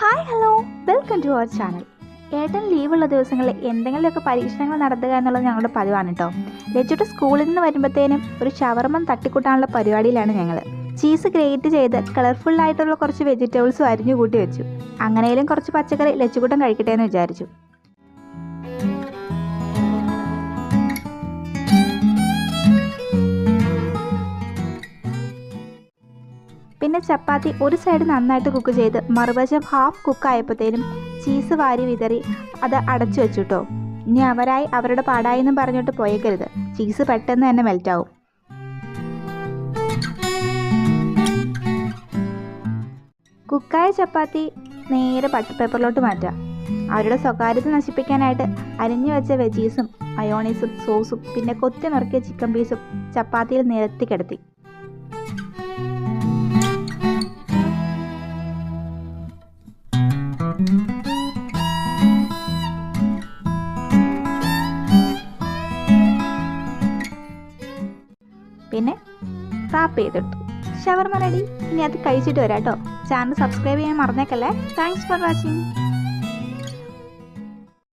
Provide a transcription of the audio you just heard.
Hi hello welcome to our channel ഏട്ടൻ ലീവുള്ള ദിവസങ്ങളിൽ എന്തെങ്കിലുമൊക്കെ പരീക്ഷണങ്ങൾ നടത്തുക എന്നുള്ളത് ഞങ്ങളുടെ പതിവാണ് കേട്ടോ ലച്ചുട്ട് സ്കൂളിൽ നിന്ന് വരുമ്പോഴത്തേനും ഒരു ഷവർമം തട്ടിക്കൂട്ടാനുള്ള പരിപാടിയിലാണ് ഞങ്ങൾ ചീസ് ഗ്രേറ്റ് ചെയ്ത് കളർഫുൾ ആയിട്ടുള്ള കുറച്ച് വെജിറ്റബിൾസും അരിഞ്ഞു കൂട്ടി വെച്ചു. അങ്ങനെയും കുറച്ച് പച്ചക്കറി ലച്ചുകൂട്ടം കഴിക്കട്ടെ എന്ന് വിചാരിച്ചു. പിന്നെ ചപ്പാത്തി ഒരു സൈഡ് നന്നായിട്ട് കുക്ക് ചെയ്ത് മറുവശം ഹാഫ് കുക്ക് ആയപ്പോഴത്തേനും ചീസ് വാരി വിതറി അത് അടച്ചു വെച്ചു കേട്ടോ ഇനി അവരായി അവരുടെ പാടായി എന്നും പറഞ്ഞിട്ട് പോയേക്കരുത്. ചീസ് പെട്ടെന്ന് തന്നെ മെൽറ്റാവും കുക്കായ ചപ്പാത്തി നേരെ പേപ്പറിലോട്ട് മാറ്റുക അവരുടെ സ്വകാര്യത നശിപ്പിക്കാനായിട്ട് അരിഞ്ഞു വെച്ച വെജീസും മയോണീസും സോസും പിന്നെ കൊത്തി നുറുക്കിയ ചിക്കൻ പീസും ചപ്പാത്തിയിൽ നിരത്തി കിടത്തി. പിന്നെ റാപ്പ് ചെയ്തെടുത്തു. ഷവർമ റെഡി ഇനി അത് കഴിച്ചിട്ട് വരാം കേട്ടോ ചാനൽ സബ്സ്ക്രൈബ് ചെയ്യാൻ മറന്നേക്കല്ലേ. Thanks for watching